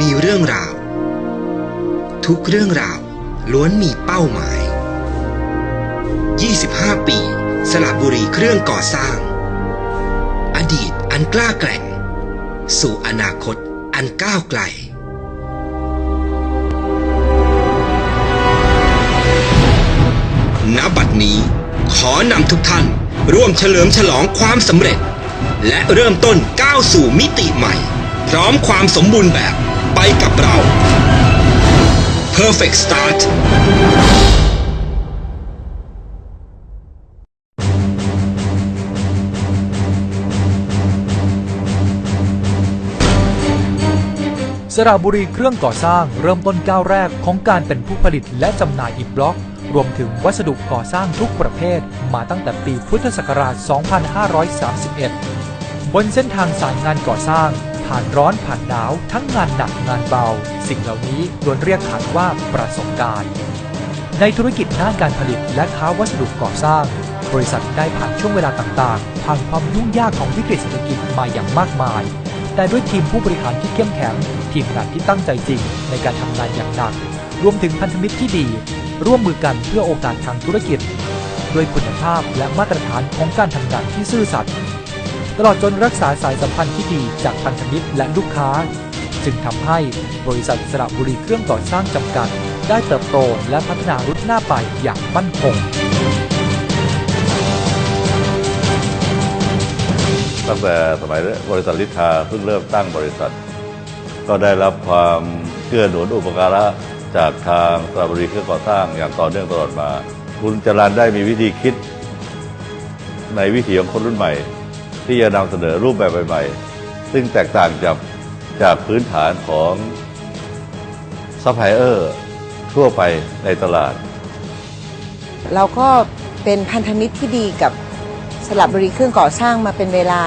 มีเรื่องราว ทุกเรื่องราวล้วนมีเป้าหมาย 25 ปี สระบุรีเครื่องก่อสร้าง อดีตอันกล้าแกร่ง สู่อนาคตอันก้าวไกลณบัดนี้ขอนำทุกท่าน ร่วมเฉลิมฉลองความสำเร็จ และเริ่มต้นก้าวสู่มิติใหม่ พร้อมความสมบูรณ์แบบ ไปกับเรา Perfect Start สระบุรีเครื่องก่อสร้างเริ่มต้นก้าวแรกของการเป็นผู้ผลิตและจำหน่ายอิฐบล็อก รวมถึงวัสดุก่อสร้างทุกประเภท มาตั้งแต่ปีพุทธศักราช 2531 บนเส้นทางสายงานก่อสร้าง ผ่านร้อนผ่านหนาวทั้งงานหนักงานเบา สิ่งเหล่านี้ล้วนเรียกขานว่าประสบการณ์ ในธุรกิจด้านการผลิตและค้าวัสดุก่อสร้าง บริษัทได้ผ่านช่วงเวลาต่างๆ ผ่านความยุ่งยากของวิกฤตเศรษฐกิจมาอย่างมากมาย แต่ด้วยทีมผู้บริหารที่เข้มแข็ง ทีมงานที่ตั้งใจจริงในการทำงานอย่างหนัก รวมถึงพันธมิตรที่ดี ร่วมมือกันเพื่อโอกาสทางธุรกิจ ด้วยคุณภาพและมาตรฐานของการทำงานที่ซื่อสัตย์ ตลอดจนรักษาสายสัมพันธ์ที่ดีจากพันธมิตรและลูกค้า จึงทำให้บริษัทสระบุรีเครื่องก่อสร้างจำกัด ได้เติบโตและพัฒนารุ่นหน้าไปอย่างมั่นคงตั้งแต่สมัยบริษัทลิทาเพิ่งเริ่มตั้งบริษัท ก็ได้รับความเกื้อหนุนอุปการะจากทางสระบุรีเครื่องก่อสร้างอย่างต่อเนื่องตลอดมา คุณจรันได้มีวิธีคิดในวิถีของคนรุ่นใหม่ ที่จะนำเสนอรูปแบบใหม่ๆ ซึ่งแตกต่างจากจากพื้นฐานของซัพพลายเออร์ทั่วไปในตลาด เราก็เป็นพันธมิตรที่ดีกับสลับบุรีเครื่องก่อสร้างมาเป็นเวลา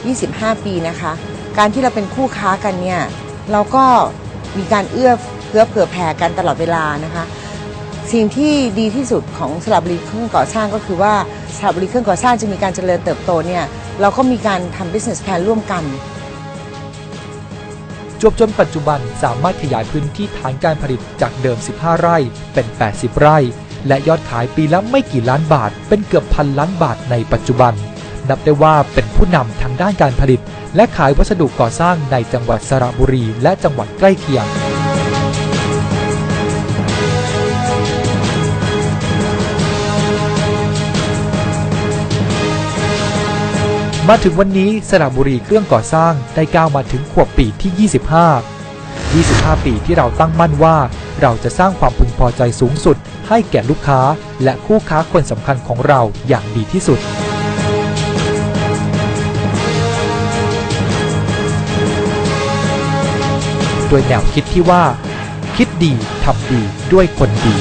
25 ปีนะคะ การที่เราเป็นคู่ค้ากันเนี่ยเราก็มีการเอื้อเพื่อเผื่อแผ่กันตลอดเวลานะคะ สิ่งที่ดีที่สุดของสลับบุรีเครื่องก่อสร้างก็คือว่า สลับบุรีเครื่องก่อสร้างจะมีการเจริญเติบโตเนี่ยเราก็มีการทำ business plan ร่วมกัน จวบจนปัจจุบันสามารถขยายพื้นที่ฐานการผลิตจากเดิม 15 ไร่เป็น 80 ไร่ และยอดขายปีละไม่กี่ล้านบาท เป็นเกือบพันล้านบาทในปัจจุบัน นับได้ว่าเป็นผู้นำทางด้านการผลิต และขายวัสดุก่อสร้างในจังหวัดสระบุรี และจังหวัดใกล้เคียง มาถึงวันนี้สระบุรีเครื่องก่อสร้างได้ก้าวมาถึงขวบปีที่ 25 25 ปีที่เราตั้งมั่นว่า เราจะสร้างความพึงพอใจสูงสุด ให้แก่ลูกค้า และคู่ค้าคนสำคัญของเราอย่างดีที่สุดโดยแนวคิดที่ว่า คิดดีทำดีด้วยคนดี